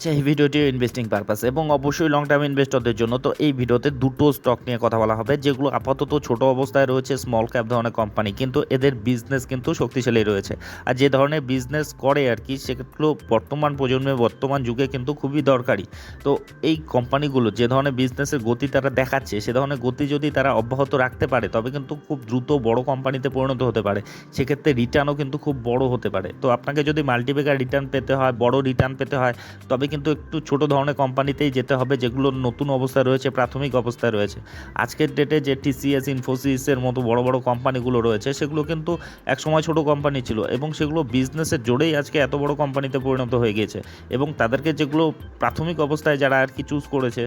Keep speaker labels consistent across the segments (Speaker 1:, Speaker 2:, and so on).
Speaker 1: আচ্ছা এই ভিডিওটি ইনভেস্টিং পারপাস এবং অবশ্যই লং টার্ম ইনভেস্টরদের জন্য। তো এই ভিডিওতে দুটো স্টক নিয়ে কথা বলা হবে, যেগুলো আপাতত ছোট অবস্থায় রয়েছে স্মল ক্যাপ ধরনের কোম্পানি কিন্তু এদের বিজনেস কিন্তু শক্তিশালী রয়েছে। আর যে ধরনের বিজনেস করে আর কি, সেগুলো বর্তমান প্রজন্মে, বর্তমান যুগে কিন্তু খুবই দরকারি। তো এই কোম্পানিগুলো যে ধরনের বিজনেসের গতি তারা দেখাচ্ছে, সে ধরনের গতি যদি তারা অব্যাহত রাখতে পারে, তবে কিন্তু খুব দ্রুত বড় কোম্পানিতে পরিণত হতে পারে। সেক্ষেত্রে রিটার্নও কিন্তু খুব বড় হতে পারে। তো আপনাকে যদি মাল্টিপেকার রিটার্ন পেতে হয়, বড় রিটার্ন পেতে হয়, তবে কিন্তু একটু ছোট ধরনের কোম্পানিতেই যেতে হবে, যেগুলো নতুন অবস্থায় রয়েছে, প্রাথমিক অবস্থায় রয়েছে। আজকের ডেটে যে টিসিএস ইনফোসিসের মতো বড় বড় কোম্পানিগুলো রয়েছে, সেগুলো কিন্তু একসময় ছোট কোম্পানি ছিল এবং সেগুলো বিজনেসের জোরেই আজকে এত বড় কোম্পানিতে পরিণত হয়ে গিয়েছে এবং তাদেরকে যেগুলো প্রাথমিক অবস্থায় যারা আর কি চুজ করেছে,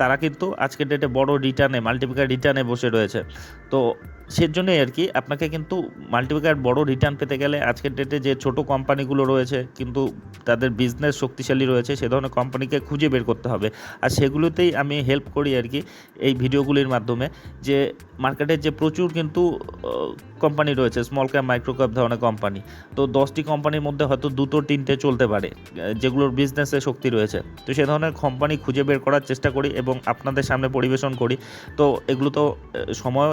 Speaker 1: তারা কিন্তু আজকের ডেটে বড় রিটার্নে মাল্টিপিকার রিটার্নে বসে রয়েছে। তো সেজন্যই আর কি আপনাকে কিন্তু মাল্টিপিকার বড় রিটার্ন পেতে গেলে আজকের ডেটে যে ছোট কোম্পানিগুলো রয়েছে, কিন্তু তাদের বিজনেস শক্তিশালী রয়েছে সে ধরনের কোম্পানিকে খুঁজে বের করতে হবে। আর সেগুলোতেই আমি হেল্প করি আর কি এই ভিডিওগুলির মাধ্যমে যে মার্কেটের যে প্রচুর কিন্তু কোম্পানি রয়েছে স্মল ক্যাপ মাইক্রো ক্যাপ ধরনের কোম্পানি তো দশটি কোম্পানির মধ্যে হয়তো দুটো, তিনটে চলতে পারে, যেগুলোর বিজনেসে শক্তি রয়েছে। তো সে ধরনের কোম্পানি খুঁজে বের করার চেষ্টা করি এবং আপনাদের সামনে পরিবেশন করি। তো এগুলো তো সময়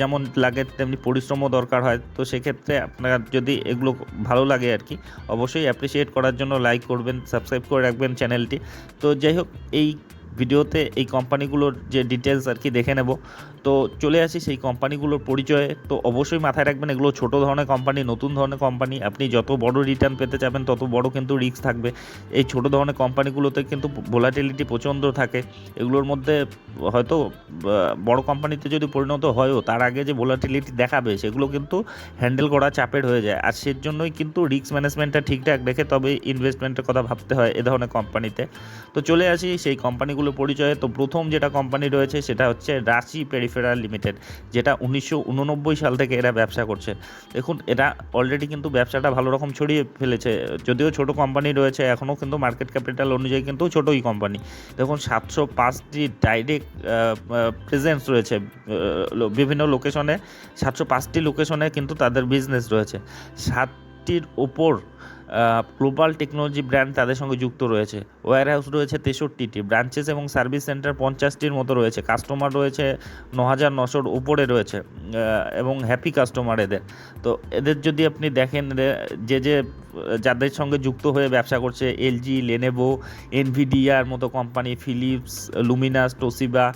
Speaker 1: যেমন লাগে, তেমনি পরিশ্রমও দরকার হয়। তো সেক্ষেত্রে আপনার যদি এগুলো ভালো লাগে আর কি, অবশ্যই অ্যাপ্রিসিয়েট করার জন্য লাইক করবেন সাবস্ক্রাইব করে রাখবেন চ্যানেলটি তো যাই হোক, এই ভিডিওতে এই কোম্পানিগুলোর যে ডিটেলস আর কি দেখে নেব। তো চলে আসি সেই কোম্পানিগুলোর পরিচয়ে। তো অবশ্যই মাথায় রাখবেন, এগুলো ছোট ধরনের কোম্পানি, নতুন ধরনের কোম্পানি। আপনি যত বড় রিটার্ন পেতে চাবেন, তত বড় কিন্তু রিস্ক থাকবে। এই ছোট ধরনের কোম্পানিগুলোতে কিন্তু ভোলাটিলিটি প্রচণ্ড থাকে। এগুলোর মধ্যে হয়তো বড় কোম্পানিতে যদি পরিণত হয়ও, তার আগে যে ভোলাটিলিটি দেখাবে, সেগুলো কিন্তু হ্যান্ডেল করা চাপের হয়ে যায়। আর সের জন্যই কিন্তু রিস্ক ম্যানেজমেন্টটা ঠিকঠাক রেখে তবে ইনভেস্টমেন্টের কথা ভাবতে হয় এ ধরনের কোম্পানিতে। তো চলে আসি সেই কোম্পানিগুলোর পরিচয়ে তো প্রথম যেটা কোম্পানি রয়েছে সেটা হচ্ছে রাশি পেরিফেরাল লিমিটেড যেটা উনিশশো উননব্বই সাল থেকে এরা ব্যবসা করছে। দেখুন, এরা অলরেডি কিন্তু ব্যবসাটা ভালো রকম ছড়িয়ে ফেলেছে। যদিও ছোট কোম্পানি রয়েছে, এখনও কিন্তু মার্কেট ক্যাপিটাল অনুযায়ী কিন্তু ছোটোই কোম্পানি দেখুন, সাতশো পাঁচটি ডাইরেক্ট প্রেজেন্স রয়েছে বিভিন্ন লোকেশনে সাতশো পাঁচটি লোকেশনে কিন্তু তাদের বিজনেস রয়েছে। সাতটির ওপর গ্লোবাল টেকনোলজি ব্র্যান্ড তাদের সঙ্গে যুক্ত রয়েছে। ওয়্যার হাউস রয়েছে তেষট্টিটি ব্রাঞ্চেস এবং সার্ভিস সেন্টার পঞ্চাশটির মতো রয়েছে। কাস্টমার রয়েছে ন হাজার নশোর উপরে রয়েছে এবং হ্যাপি কাস্টমার এদের। তো এদের যদি আপনি দেখেন যে যে, যাদের সঙ্গে যুক্ত হয়ে ব্যবসা করছে এলজি লেনেভো এনভিডিয়ার মতো কোম্পানি ফিলিপস লুমিনাস টোসিবা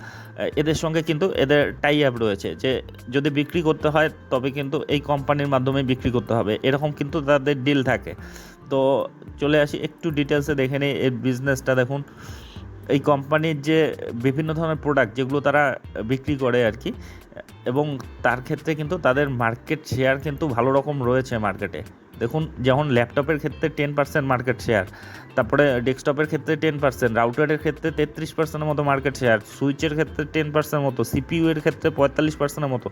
Speaker 1: এদের সঙ্গে কিন্তু এদের টাই আপ রয়েছে যে যদি বিক্রি করতে হয়, তবে কিন্তু এই কোম্পানির মাধ্যমে বিক্রি করতে হবে। এরকম কিন্তু তাদের ডিল থাকে। তো চলে আসি একটু ডিটেলসে দেখে নিই। এর বিজনেসটা দেখুন। এই কোম্পানির যে বিভিন্ন ধরনের প্রোডাক্ট যেগুলো তারা বিক্রি করে আর কি, এবং তার ক্ষেত্রে কিন্তু তাদের মার্কেট শেয়ার কিন্তু ভালো রকম রয়েছে মার্কেটে দেখুন যেমন ল্যাপটপের ক্ষেত্রে টেন পার্সেন্ট মার্কেট শেয়ার তারপরে ডেস্কটপের ক্ষেত্রে টেন পার্সেন্ট রাউটারের ক্ষেত্রে তেত্রিশ পার্সেন্টের মতো মার্কেট শেয়ার সুইচের ক্ষেত্রে টেন পার্সেন্ট মতো সিপিইউ এর ক্ষেত্রে পঁয়তাল্লিশ পার্সেন্টের মতো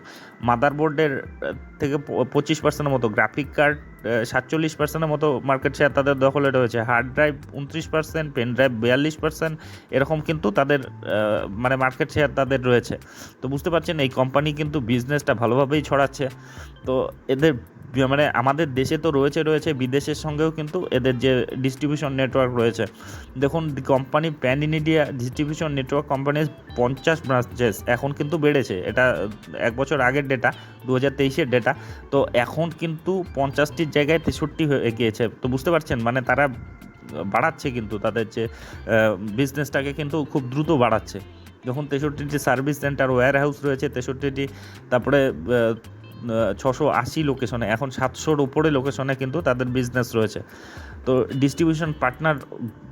Speaker 1: মাদারবোর্ডের থেকে পঁচিশ পার্সেন্টের মতো গ্রাফিক কার্ড সাতচল্লিশ পার্সেন্টের মতো মার্কেট শেয়ার তাদের দখলে রয়েছে হার্ড ড্রাইভ উনত্রিশ পার্সেন্ট পেন ড্রাইভ বিয়াল্লিশ পার্সেন্ট এরকম কিন্তু তাদের মানে মার্কেট শেয়ার তাদের রয়েছে। তো বুঝতে পারছেন, এই কোম্পানি কিন্তু বিজনেসটা ভালোভাবেই ছড়াচ্ছে। তো এদের মানে আমাদের দেশে তো রয়েছে রয়েছে, বিদেশের সঙ্গেও কিন্তু এদের যে ডিস্ট্রিবিউশন নেটওয়ার্ক রয়েছে। দেখুন company pan in India distribution network কোম্পানির পঞ্চাশ ব্রাঞ্চেস এখন কিন্তু বেড়েছে। এটা এক বছর আগের ডেটা দু হাজার তেইশের ডেটা তো এখন কিন্তু পঞ্চাশটির জায়গায় তেষট্টি হয়ে গিয়েছে। তো বুঝতে পারছেন? মানে তারা বাড়াচ্ছে কিন্তু তাদের যে বিজনেসটাকে কিন্তু খুব দ্রুত বাড়াচ্ছে। যখন তেষট্টিটি সার্ভিস সেন্টার ওয়্যার হাউস রয়েছে তেষট্টিটি। তারপরে ছশো আশি লোকেশনে এখন সাতশোর উপরে লোকেশনে কিন্তু তাদের বিজনেস রয়েছে। তো ডিস্ট্রিবিউশন পার্টনার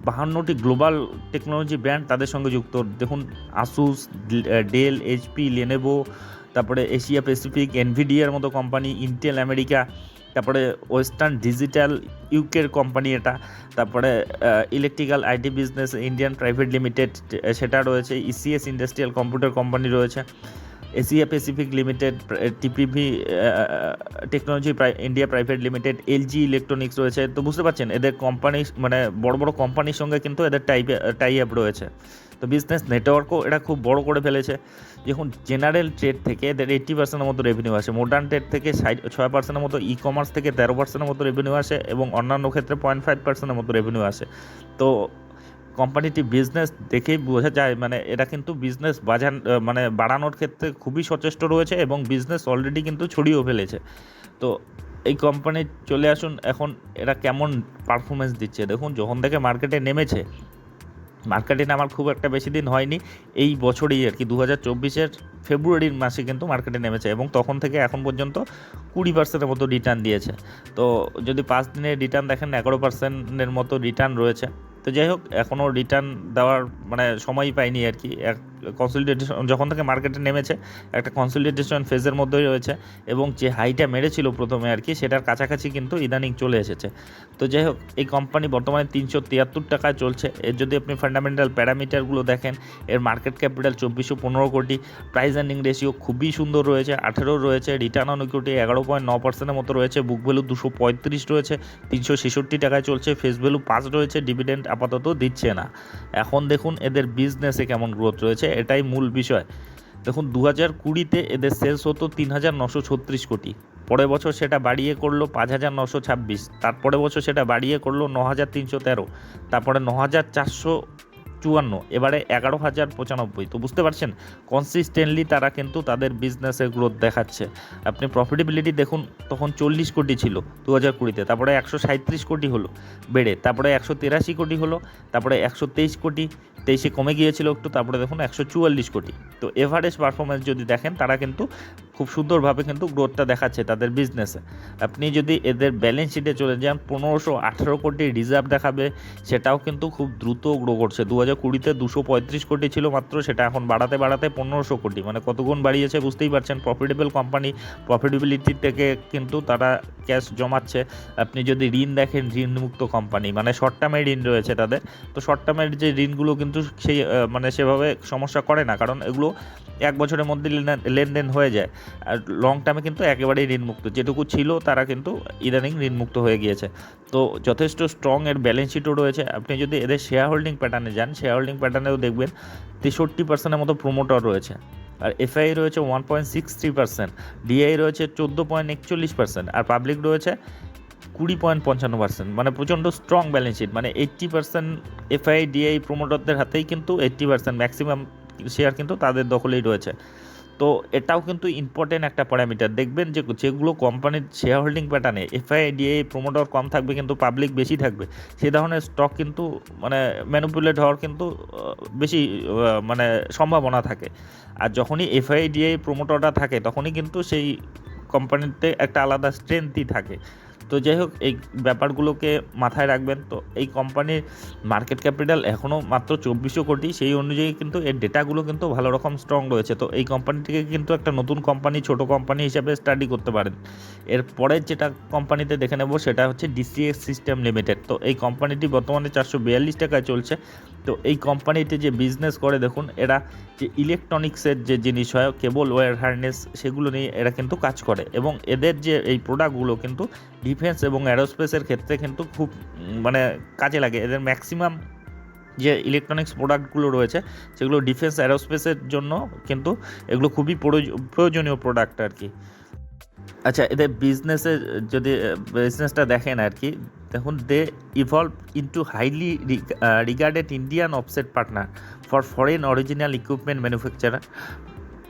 Speaker 1: বাহান্নটি গ্লোবাল টেকনোলজি ব্র্যান্ড তাদের সঙ্গে যুক্ত। দেখুন আসুস ডেল এইচপি লেনেভো তারপরে এশিয়া প্যাসিফিক এনভিডিয়ার মতো কোম্পানি ইন্টেল আমেরিকা তারপরে ওয়েস্টার্ন ডিজিটাল ইউকের কোম্পানি এটা, তারপরে electrical IT business Indian private limited সেটা রয়েছে ইসিএস ইন্ডাস্ট্রিয়াল কম্পিউটার কোম্পানি রয়েছে। Asia Pacific limited TPV technology India private limited LG electronics রয়েছে। তো বুঝতে পারছেন, এদের কোম্পানি মানে বড় বড় কোম্পানির সঙ্গে কিন্তু এদের টাইপ টাই আপ রয়েছে। তো বিজনেস নেটওয়ার্কও এটা খুব বড় করে ফেলেছে। দেখুন জেনারেল ট্রেড থেকে এদের এইট্টি পার্সেন্টের মতো রেভিনিউ আসে। মডার্ন ট্রেড থেকে ষাট, ছয় পার্সেন্টের মতো ই কমার্স থেকে তেরো পার্সেন্টের মতো রেভিনিউ আসে এবং অন্যান্য ক্ষেত্রে পয়েন্ট ফাইভ পার্সেন্টের মতো রেভিনিউ আসে। তো কোম্পানিটি বিজনেস দেখেই বোঝা যায় মানে এরা কিন্তু বিজনেস বাজান মানে বাড়ানোর ক্ষেত্রে খুবই সচেষ্ট রয়েছে এবং বিজনেস অলরেডি কিন্তু ছড়িয়েও ফেলেছে। তো এই কোম্পানি চলে আসুন, এখন এরা কেমন পারফরমেন্স দিচ্ছে? দেখুন, যখন থেকে মার্কেটে নেমেছে মার্কেটে নামার খুব একটা বেশি দিন হয়নি, এই বছরেই আর কি দু হাজার চব্বিশের ফেব্রুয়ারির মাসে কিন্তু মার্কেটে নেমেছে এবং তখন থেকে এখন পর্যন্ত কুড়ি পার্সেন্টের মতো রিটার্ন দিয়েছে। তো যদি পাঁচ দিনের রিটার্ন দেখেন, এগারো পার্সেন্টের মতো রিটার্ন রয়েছে। তো যাই হোক এখনও রিটার্ন দেওয়ার মানে সময়ই পাইনি আর কি। এক কনসলিডেশন যখন থেকে মার্কেটে নেমেছে, একটা কনসলিডেশন ফেজের মধ্যেই রয়েছে এবং যে হাইটা মেরেছিল প্রথমে আর কি, সেটার কাছাকাছি কিন্তু ইদানিং চলে এসেছে। তো যাই হোক, এই কোম্পানি বর্তমানে তিনশো তিয়াত্তর টাকায় চলছে। এর যদি আপনি ফান্ডামেন্টাল প্যারামিটারগুলো দেখেন, এর মার্কেট ক্যাপিটাল চব্বিশশো পনেরো কোটি প্রাইস আর্নিং রেশিও খুবই সুন্দর রয়েছে, আঠেরো রয়েছে রিটার্ন অন ইকুইটি এগারো পয়েন্ট ন পার্সেন্টের মতো রয়েছে বুক ভ্যালু দুশো পঁয়ত্রিশ রয়েছে, তিনশো ছেষট্টি টাকায় চলছে ফেস ভ্যালু পাঁচ রয়েছে ডিভিডেন্ড আপাতত দিচ্ছে না। এখন দেখুন এদের বিজনেসে কেমন গ্রোথ রয়েছে, এটাই মূল বিষয়। দেখুন দু হাজার কুড়িতে এদের সেলস হতো তিন হাজার নশো ছত্রিশ কোটি। পরের বছর সেটা বাড়িয়ে করল পাঁচ হাজার নশো ছাব্বিশ। তারপরে বছর সেটা বাড়িয়ে করল ন হাজার তিনশো তেরো। তারপরে ন হাজার চারশো চুয়ান্ন, এবারে এগারো হাজার পঁচানব্বই। তো বুঝতে পারছেন কনসিস্টেন্টলি তারা কিন্তু তাদের বিজনেসের গ্রোথ দেখাচ্ছে। আপনি প্রফিটেবিলিটি দেখুন, তখন চল্লিশ কোটি ছিল দু হাজার কুড়িতে, তারপরে একশো সাঁত্রিশ কোটি হলো, বেড়ে, তারপরে একশো তেরাশি কোটি হলো, তারপরে একশো তেইশ কোটি, তেইশে কমে গিয়েছিল একটু, তারপরে দেখুন একশো চুয়াল্লিশ কোটি। তো এভারেজ পারফরমেন্স যদি দেখেন, তারা কিন্তু খুব সুন্দরভাবে কিন্তু গ্রোথটা দেখাচ্ছে তাদের বিজনেসে আপনি যদি এদের ব্যালেন্স শিটে চলে যান, পনেরোশো আঠেরো কোটি রিজার্ভ দেখাবে, সেটাও কিন্তু খুব দ্রুত গ্রো করছে। দু হাজার কুড়িতে দুশো পঁয়ত্রিশ কোটি ছিল মাত্র, সেটা এখন বাড়াতে বাড়াতে পনেরোশো কোটি। মানে কত গুণ বাড়িয়েছে বুঝতেই পারছেন প্রফিটেবল কোম্পানি প্রফিটেবিলিটি থেকে কিন্তু তারা ক্যাশ জমাচ্ছে। আপনি যদি ঋণ দেখেন, ঋণমুক্ত কোম্পানি মানে শর্ট টার্মে ঋণ রয়েছে তাদের। তো শর্ট টার্মের যে ঋণগুলো কিন্তু সেই মানে সেভাবে সমস্যা করে না, কারণ এগুলো এক বছরের মধ্যে লেনদেন- হয়ে যায়। লং টার্মে কিন্তু একেবারেই ঋণমুক্ত। যেটুকু ছিল তারা কিন্তু ইদানিং ঋণমুক্ত হয়ে গিয়েছে। তো যথেষ্ট স্ট্রং এর ব্যালেন্স শিটও রয়েছে। আপনি যদি এদের শেয়ার হোল্ডিং প্যাটার্নে যান শেয়ার হোল্ডিং প্যাটার্নেও দেখবেন তেষট্টি পার্সেন্টের মতো প্রোমোটার রয়েছে। আর এফআই রয়েছে one point six three percent DI রয়েছে চোদ্দ পয়েন্ট একচল্লিশ পার্সেন্ট আর পাবলিক রয়েছে কুড়ি পয়েন্ট পঞ্চান্ন পার্সেন্ট মানে প্রচণ্ড স্ট্রং ব্যালেন্স শিট মানে এইট্টি পার্সেন্ট এফআই ডিআই প্রোমোটারদের হাতেই কিন্তু এইট্টি পার্সেন্ট ম্যাক্সিমাম শেয়ার কিন্তু তাদের দখলেই রয়েছে। তো এটাও কিন্তু ইম্পর্টেন্ট একটা প্যারামিটার দেখবেন যে যেগুলো কোম্পানির শেয়ার হোল্ডিং প্যাটার্নে এফআইডিএ প্রমোটার কম থাকবে কিন্তু পাবলিক বেশি থাকবে, সে ধরনের স্টক কিন্তু মানে ম্যানুপুলেট হওয়ার কিন্তু বেশি মানে সম্ভাবনা থাকে। আর যখনই এফআইডিএ প্রোমোটারটা থাকে, তখনই কিন্তু সেই কোম্পানিতে একটা আলাদা স্ট্রেংথই থাকে। তো যাই হোক এই ব্যাপারগুলোকে মাথায় রাখবেন। তো এই কোম্পানির মার্কেট ক্যাপিটাল এখনও মাত্র চব্বিশশো কোটি, সেই অনুযায়ী কিন্তু এর ডেটাগুলো কিন্তু ভালো রকম স্ট্রং রয়েছে। তো এই কোম্পানিটিকে কিন্তু একটা নতুন কোম্পানি ছোট কোম্পানি হিসাবে স্টাডি করতে পারেন। এরপরের যেটা কোম্পানিতে দেখে নেব, সেটা হচ্ছে ডিসিএস সিস্টেম লিমিটেড তো এই কোম্পানিটি বর্তমানে চারশো বিয়াল্লিশ টাকায় চলছে। তো এই কোম্পানিতে যে বিজনেস করে, দেখুন, এরা যে ইলেকট্রনিক্সের যে জিনিস হয় কেবল ওয়্যার হার্নেস সেগুলো নিয়ে এরা কিন্তু কাজ করে। এবং এদের যে এই প্রোডাক্টগুলো কিন্তু ডিফেন্স এবং অ্যারোস্পেসের ক্ষেত্রে কিন্তু খুব মানে কাজে লাগে। এদের ম্যাক্সিমাম যে ইলেকট্রনিক্স প্রোডাক্টগুলো রয়েছে, সেগুলো ডিফেন্স অ্যারোস্পেসের জন্য কিন্তু এগুলো খুবই প্রয়োজ- প্রয়োজনীয় প্রোডাক্ট আর কি। আচ্ছা এদের বিজনেসে যদি বিজনেসটা দেখেন আর কি দেখুন they evolve into highly regarded Indian offset partner for foreign original equipment manufacturer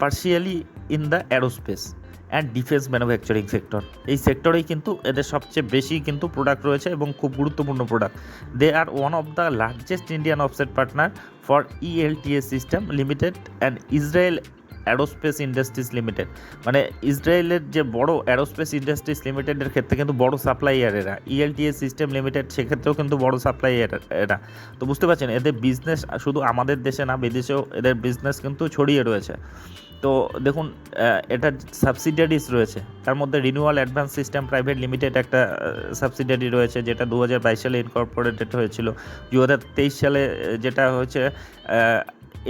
Speaker 1: partially in the aerospace and defence manufacturing sector এই সেক্টরেই কিন্তু এদের সবচেয়ে বেশি কিন্তু প্রোডাক্ট রয়েছে এবং খুব গুরুত্বপূর্ণ product they are one of the largest Indian offset partner for ELTS system limited and Israel aerospace industries limited. মানে ইসরায়েলের যে বড় অ্যারোস্পেস ইন্ডাস্ট্রিজ লিমিটেডের ক্ষেত্রে কিন্তু বড় সাপ্লাইয়ার এরা ইএলটিএস সিস্টেম লিমিটেড সেক্ষেত্রেও কিন্তু বড় সাপ্লাইয়ার এরা তো বুঝতে পারছেন, এদের বিজনেস শুধু আমাদের দেশে না, বিদেশেও এদের বিজনেস কিন্তু ছড়িয়ে রয়েছে। তো দেখুন এটা সাবসিডিয়ারিজ রয়েছে। তার মধ্যে renewal advance system private limited একটা সাবসিডিয়ারি রয়েছে, যেটা দু হাজার বাইশ সালে ইনকর্পোরেটেড হয়েছিল। দু হাজার তেইশ সালে যেটা হচ্ছে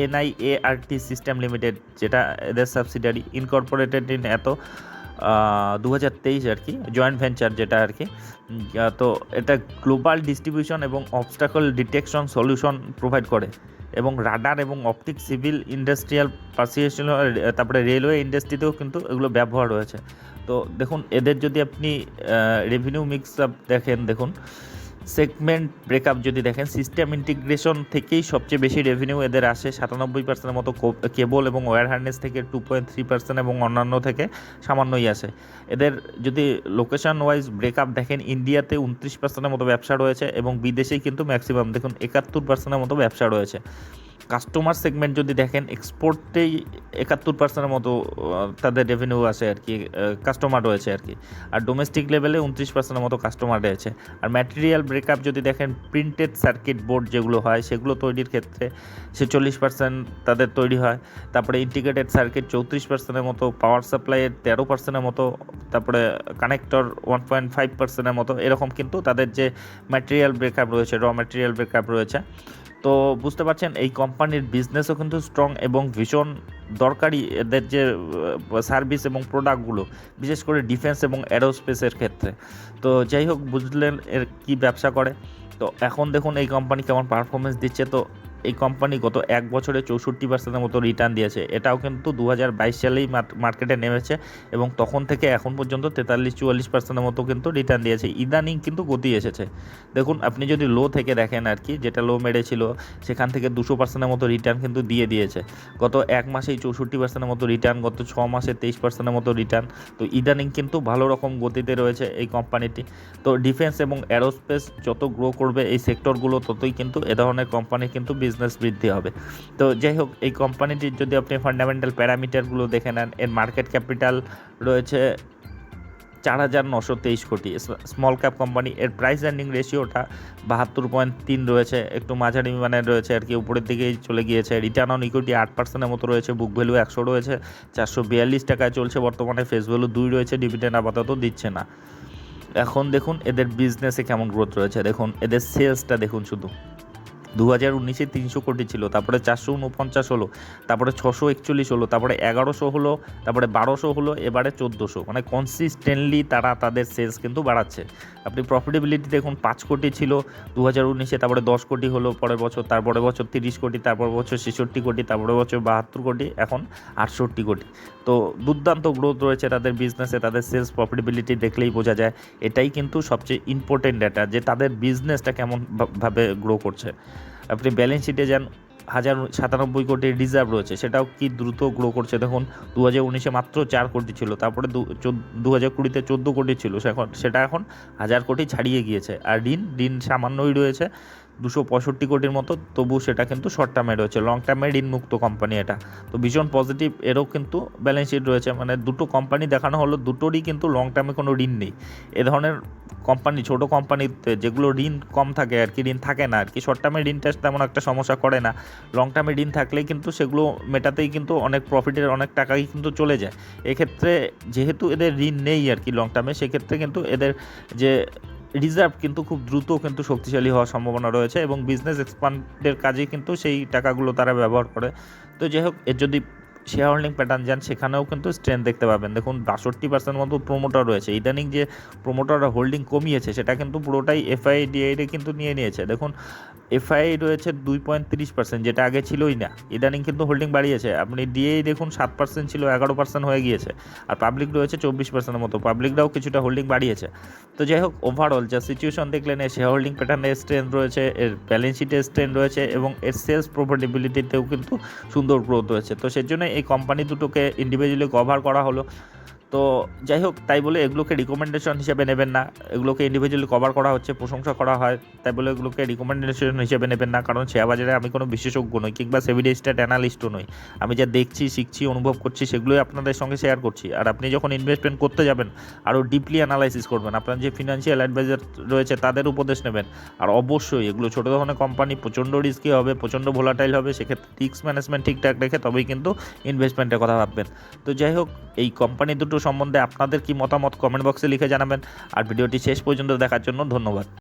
Speaker 1: এনআইএআরটি সিস্টেম লিমিটেড, যেটা এদের সাবসিডিয়ারি ইনকর্পোরেটেড ইন এত দু হাজার তেইশ আর কি জয়েন্ট ভেঞ্চার যেটা আর কি। তো এটা গ্লোবাল ডিস্ট্রিবিউশন এবং অবস্টাকল ডিটেকশন সলিউশন প্রোভাইড করে। এবং রাডার এবং অপটিক সিভিল ইন্ডাস্ট্রিয়াল পার্সিয়েশন তারপরে রেলওয়ে ইন্ডাস্ট্রিতেও কিন্তু এগুলো ব্যবহার রয়েছে। তো দেখুন, এদের যদি আপনি রেভিনিউ মিক্স আপ দেখেন, দেখুন সেগমেন্ট ব্রেকআপ যদি দেখেন, সিস্টেম ইন্টিগ্রেশন থেকেই সবচেয়ে বেশি রেভিনিউ এদের আসে সাতানব্বই পার্সেন্টের মতো কেবল এবং ওয়্যার হার্নেস থেকে টু পয়েন্ট থ্রি পার্সেন্ট এবং অন্যান্য থেকে সামান্যই আসে। এদের যদি লোকেশন ওয়াইজ ব্রেকআপ দেখেন, ইন্ডিয়াতে উনত্রিশ পার্সেন্টের মতো ব্যবসা রয়েছে এবং বিদেশে কিন্তু ম্যাক্সিমাম দেখুন, একাত্তর পার্সেন্টের মতো ব্যবসা রয়েছে। কাস্টমার সেগমেন্ট যদি দেখেন এক্সপোর্টেই একাত্তর পার্সেন্টের মতো তাদের রেভিনিউ আছে আর কি কাস্টমার রয়েছে আর কি। আর ডোমেস্টিক লেভেলে উনত্রিশ পার্সেন্টের মতো কাস্টমার রয়েছে। আর ম্যাটেরিয়াল ব্রেকআপ যদি দেখেন প্রিন্টেড সার্কিট বোর্ড যেগুলো হয়, সেগুলো তৈরির ক্ষেত্রে ছেচল্লিশ পার্সেন্ট তাদের তৈরি হয়। তারপরে ইন্টিগ্রেটেড সার্কিট চৌত্রিশ পার্সেন্টের মতো পাওয়ার সাপ্লাইয়ের তেরো পার্সেন্টের মতো, তারপরে কানেক্টর ওয়ান পয়েন্ট ফাইভ পার্সেন্টের মতো, এরকম কিন্তু তাদের যে ম্যাটেরিয়াল ব্রেকআপ রয়েছে র ম্যাটেরিয়াল ব্রেকআপ রয়েছে। তো বুঝতে পারছেন, এই কোম্পানির বিজনেসও কিন্তু স্ট্রং এবং ভীষণ দরকারি এদের যে সার্ভিস এবং প্রোডাক্টগুলো বিশেষ করে ডিফেন্স এবং অ্যারোস্পেসের ক্ষেত্রে। তো যাই হোক, বুঝলেন এর কী ব্যবসা করে। তো এখন দেখুন এই কোম্পানি কেমন পারফরমেন্স দিচ্ছে। তো এই কোম্পানি গত এক বছরে চৌষট্টি পার্সেন্টের মতো রিটার্ন দিয়েছে। এটাও কিন্তু দু হাজার বাইশ সালেই মার্কেটে নেমেছে এবং তখন থেকে এখন পর্যন্ত তেতাল্লিশ চুয়াল্লিশ পার্সেন্টের মতো কিন্তু রিটার্ন দিয়েছে। ইদানিং কিন্তু গতি এসেছে। দেখুন, আপনি যদি লো থেকে দেখেন আর কি, যেটা লো মেরেছিল সেখান থেকে দুশো পার্সেন্টের মতো রিটার্ন কিন্তু দিয়ে দিয়েছে। গত এক মাসেই চৌষট্টি পার্সেন্টের মতো রিটার্ন গত ছ মাসে তেইশ পার্সেন্টের মতো রিটার্ন তো ইদানিং কিন্তু ভালো রকম গতিতে রয়েছে এই কোম্পানিটি তো ডিফেন্স এবং অ্যারোস্পেস যত গ্রো করবে এই সেক্টরগুলো ততই কিন্তু এ ধরনের কোম্পানি কিন্তু বিজনেস বৃদ্ধি হবে। তো যাই হোক, এই কোম্পানিটির যদি আপনি ফান্ডামেন্টাল প্যারামিটারগুলো দেখে নেন, এর মার্কেট ক্যাপিটাল রয়েছে চার হাজার নশো তেইশ কোটি। স্মল ক্যাপ কোম্পানি এর প্রাইস আর্নিং রেশিওটা বাহাত্তর পয়েন্ট তিন রয়েছে। একটু মাঝারি মানের রয়েছে আর কি, উপরের দিকেই চলে গিয়েছে। রিটার্ন অন ইকুইটি আট পার্সেন্টের মতো রয়েছে বুক ভ্যালু একশো রয়েছে, চারশো বিয়াল্লিশ টাকায় চলছে, বর্তমানে ফেস ভ্যালু দুই রয়েছে ডিভিডেন্ড আপাতত দিচ্ছে না। এখন দেখুন, এদের বিজনেসে কেমন গ্রোথ রয়েছে। দেখুন, এদের সেলসটা দেখুন শুধু। দু হাজার উনিশে তিনশো কোটি ছিল, তারপরে চারশো উনপঞ্চাশ হলো, তারপরে ছশো একচল্লিশ হলো, তারপরে এগারোশো হলো, তারপরে বারোশো হলো, এবারে চোদ্দোশো। মানে কনসিস্টেন্টলি তারা তাদের সেলস কিন্তু বাড়াচ্ছে। আপনি প্রফিটেবিলিটি দেখুন, পাঁচ কোটি ছিল দু হাজার উনিশে, তারপরে দশ কোটি হলো পরের বছর, তারপরে বছর তিরিশ কোটি, তারপর বছর ছেষট্টি কোটি, তারপরে বছর বাহাত্তর কোটি, এখন আটষট্টি কোটি। তো দুর্দান্ত গ্রোথ রয়েছে তাদের বিজনেসে তাদের সেলস প্রফিটেবিলিটি দেখলেই বোঝা যায়। এটাই কিন্তু সবচেয়ে ইম্পর্টেন্ট ডেটা যে তাদের বিজনেসটা কেমন ভা- ভাবে গ্রো করছে। আপনি ব্যালেন্স শিটে যান হাজার সাতানব্বই কোটি রিজার্ভ রয়েছে। সেটাও কি দ্রুত গ্রো করছে? দেখুন দু হাজার উনিশে মাত্র চার কোটি ছিল, তারপরে দু হাজার কুড়িতে চোদ্দ কোটি ছিল সেটা এখন হাজার কোটি ছাড়িয়ে গিয়েছে। আর ঋণ ঋণ সামান্যই রয়েছে। দুশো পঁয়ষট্টি কোটির মতো, তবু সেটা কিন্তু শর্ট টার্মে রয়েছে। লং টার্মে ঋণমুক্ত কোম্পানি এটা। তো ভীষণ পজিটিভ এরও কিন্তু ব্যালেন্স শিট রয়েছে। মানে দুটো কোম্পানি দেখানো হলো, দুটোরই কিন্তু লং টার্মে কোনো ঋণ নেই। এ ধরনের কোম্পানি ছোট কোম্পানিতে যেগুলো ঋণ কম থাকে আর কি, ঋণ থাকে না আর কি শর্ট টার্মে ঋণটা তেমন একটা সমস্যা করে না। লং টার্মে ঋণ থাকলেই কিন্তু সেগুলো মেটাতেই কিন্তু অনেক প্রফিটের অনেক টাকাই কিন্তু চলে যায়। এক্ষেত্রে যেহেতু এদের ঋণ নেই আর কি লং টার্মে সেক্ষেত্রে কিন্তু এদের যে রিজার্ভ কিন্তু খুব দ্রুত কিন্তু শক্তিশালী হওয়ার সম্ভাবনা রয়েছে এবং বিজনেস এক্সপান্ডের কাজে কিন্তু সেই টাকাগুলো তারা ব্যবহার করে। তো যাই হোক, এর যদি শেয়ার হোল্ডিং প্যাটার্ন যান, সেখানেও কিন্তু স্ট্রেন্থ দেখতে পাবেন। দেখুন, বাষট্টি পার্সেন্ট মতো প্রোমোটার রয়েছে। ইদানিং যে প্রোমোটাররা হোল্ডিং কমিয়েছে, সেটা কিন্তু পুরোটাই এফআই ডিআইডে কিন্তু নিয়ে নিয়েছে। দেখুন এফআই রয়েছে দুই পয়েন্ট তিরিশ পার্সেন্ট যেটা আগে ছিলই না। ইদানিং কিন্তু হোল্ডিং বাড়িয়েছে। আপনি ডিএই দেখুন, সাত পার্সেন্ট ছিল, এগারো পার্সেন্ট হয়ে গিয়েছে। আর পাবলিক রয়েছে চব্বিশ পার্সেন্টের মতো। পাবলিকরাও কিছুটা হোল্ডিং বাড়িয়েছে। তো যাই হোক ওভারঅল যা সিচুয়েশন দেখলেন এর শেয়ার হোল্ডিং প্যাটার্নের স্ট্রেন্থ রয়েছে, এর ব্যালেন্স শিটের স্ট্রেন্থ রয়েছে, এবং এর সেলস প্রফিটেবিলিটিতেও কিন্তু সুন্দর গ্রোথ রয়েছে। তো সেজন্য এই কোম্পানি দুটোকে ইন্ডিভিজুয়ালি কভার করা হলো। তো যাই হোক, তাই বলে এগুলোকে রিকমেন্ডেশন হিসেবে নেবেন না। এগুলোকে ইন্ডিভিজুয়ালি কভার করা হচ্ছে, প্রশংসা করা হয়, তাই বলে এগুলোকে রিকমেন্ডেশন হিসেবে নেবেন না। কারণ শেয়ার বাজারে আমি কোনো বিশেষজ্ঞ নই, কিংবা সেভি সেভিডেস্টেড অ্যানালিস্টও নই। আমি যা দেখছি, শিখছি, অনুভব করছি, সেগুলোই আপনাদের সঙ্গে শেয়ার করছি। আর আপনি যখন ইনভেস্টমেন্ট করতে যাবেন, আরও ডিপলি অ্যানালাইসিস করবেন, আপনার যে ফিনান্সিয়াল অ্যাডভাইজার রয়েছে, তাদের উপদেশ নেবেন। আর অবশ্যই এগুলো ছোটো ধরনের কোম্পানি প্রচণ্ড রিস্কি হবে, প্রচণ্ড ভোলাটাইল হবে, সেক্ষেত্রে রিস্ক ম্যানেজমেন্ট ঠিকঠাক রেখে তবেই কিন্তু ইনভেস্টমেন্টের কথা ভাববেন। তো যাই হোক, এই কোম্পানি দুটো সম্বন্ধে আপনাদের কি মতামত কমেন্ট বক্সে লিখে জানাবেন। আর ভিডিওটি শেষ পর্যন্ত দেখার জন্য ধন্যবাদ।